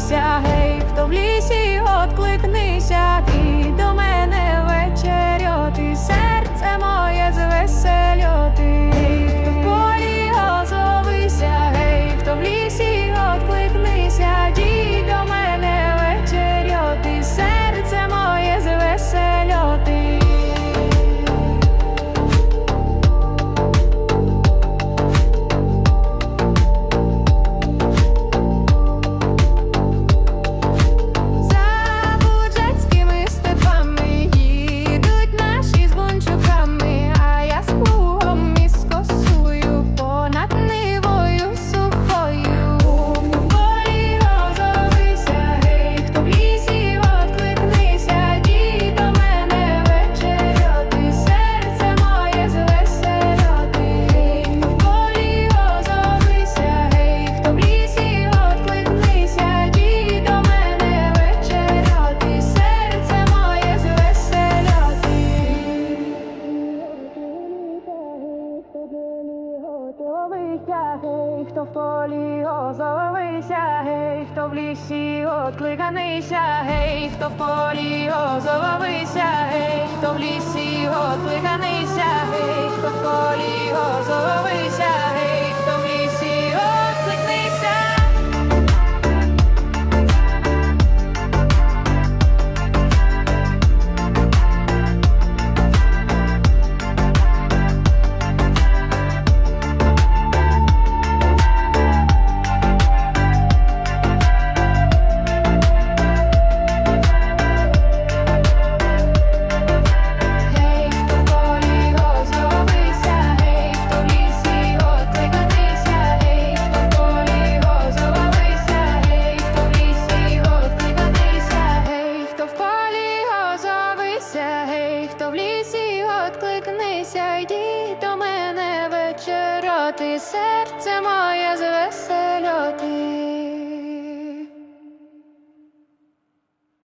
Прокинися, гей, хто в лісі, откликнися. Гей, хто в полі озовися, гей, хто в лісі откликанися, гей, хто в полі озовися, гей, хто в лісі откликанися, гей, хто в полі озовися. Прийди до мене вечора, ти серце моє звеселя.